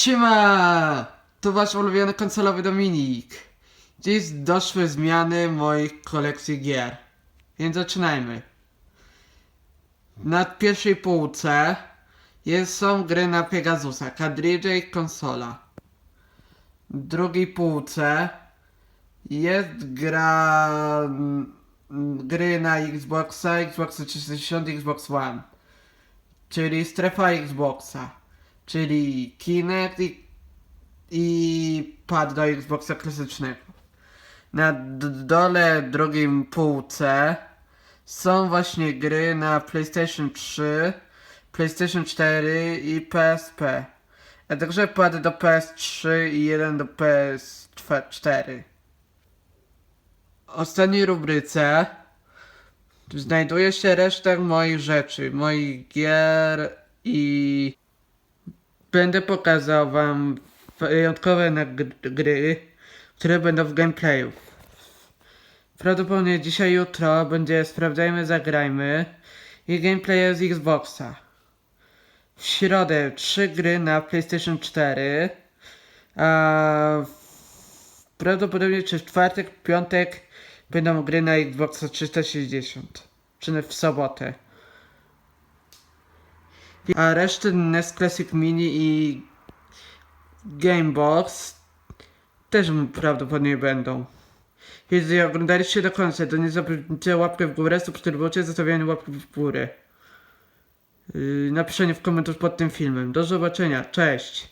Siema! To wasz ulubiony konsolowy Dominik. Dziś doszły zmiany moich kolekcji gier. Więc zaczynajmy. Na pierwszej półce jest, są gry na Pegasusa, kadridże i konsola. W drugiej półce jest gra gry na Xboxa, Xboxa 360, Xbox One. Czyli strefa Xboxa. Czyli Kinect i, i pad do Xboxa klasycznego. Na dole drugim półce są właśnie gry na PlayStation 3, PlayStation 4 i PSP. A także pad do PS3 i jeden do PS4. W ostatniej rubryce znajduje się reszta moich rzeczy, moich gier i będę pokazał wam wyjątkowe gry, które będą w gameplayu. Prawdopodobnie dzisiaj, jutro będzie Sprawdzajmy, Zagrajmy i gameplay z Xboxa. W środę trzy gry na PlayStation 4, a prawdopodobnie czy w czwartek, piątek będą gry na Xboxa 360, czy w sobotę. A resztę NES Classic Mini i Gamebox też prawdopodobnie będą. Jeśli oglądaliście do końca, to nie zapomnijcie łapkę w górę, subskrybocie, zostawianie łapki w górę. Yy, napiszenie w komentarzu pod tym filmem. Do zobaczenia, cześć!